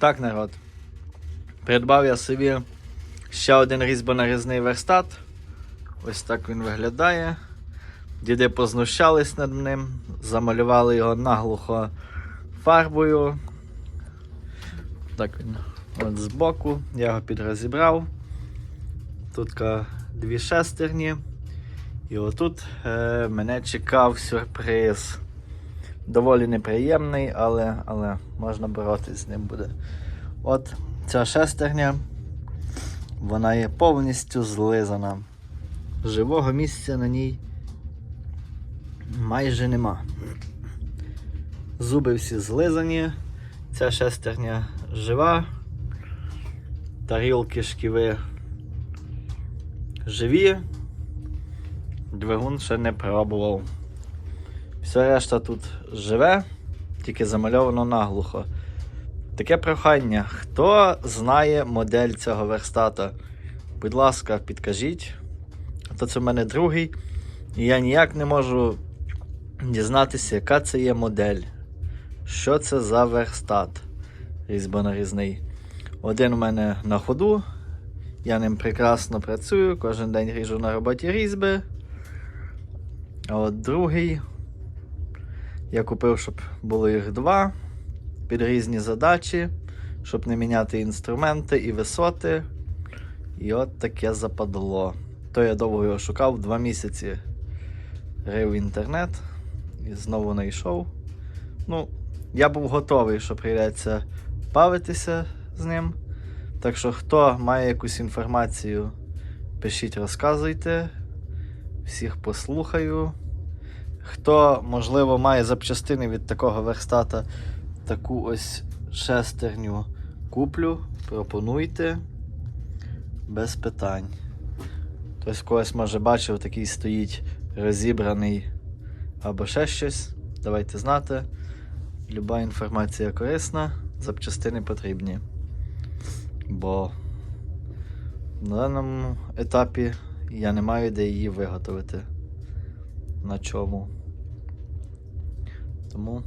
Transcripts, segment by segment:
Так, народ. Придбав я собі ще один різьбонарізний верстат. Ось так він виглядає. Діди познущались над ним, замалювали його наглухо фарбою. Так він от збоку. Я його підрозібрав. Тут дві шестерні. І отут е, мене чекав сюрприз. Доволі неприємний, але, але можна боротись з ним буде. От ця шестерня, вона є повністю злизана. Живого місця на ній майже нема. Зуби всі злизані, ця шестерня жива, тарілки, шківи живі, двигун ще не пробував. Все решта тут живе, тільки замальовано наглухо. Таке прохання. Хто знає модель цього верстата? Будь ласка, підкажіть. А то це в мене другий. І я ніяк не можу дізнатися, яка це є модель. Що це за верстат різьбонарізний. Один у мене на ходу. Я ним прекрасно працюю, кожен день ріжу на роботі різьби. А от другий я купив, щоб було їх два під різні задачі, щоб не міняти інструменти і висоти. І от таке западло. То я довго його шукав, два місяці рив інтернет і знову знайшов. Ну, я був готовий, що прийдеться бавитися з ним. Так що, хто має якусь інформацію, пишіть, розказуйте. Всіх послухаю. Хто, можливо, має запчастини від такого верстата, таку ось шестерню куплю, пропонуйте без питань. Хтось когось може бачив, такий стоїть розібраний або ще щось. Давайте знати. Люба інформація корисна, запчастини потрібні. Бо на даному етапі я не маю де її виготовити. На чому. Тому,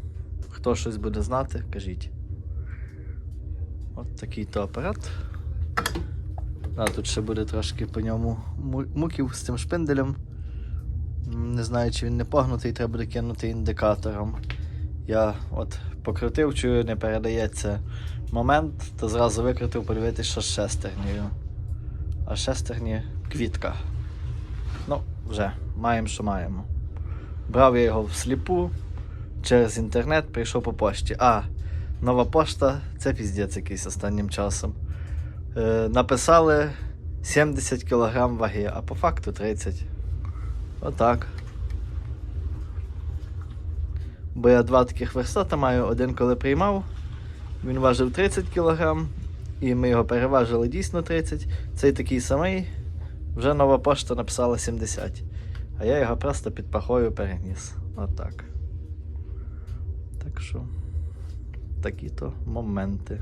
хто щось буде знати, кажіть. От такий то апарат. А тут ще буде трошки по ньому муків з цим шпинделем. Не знаю, чи він не погнутий, треба буде кинути індикатором. Я от покрутив, чую, не передається момент, то зразу викрутив, подивитися, що з шестернею. А шестерні квітка. Ну, вже, маємо, що маємо. Брав я його всліпу через інтернет, прийшов по пошті. А, нова пошта це піздець якийсь останнім часом. Е, написали 70 кг ваги, а по факту 30. Отак. Бо я два таких верстата маю, один коли приймав, він важив 30 кг, і ми його переважили дійсно 30. Цей такий самий, вже нова пошта написала 70. А я його просто під пахою переніс. Отак. Так що, такі то моменти.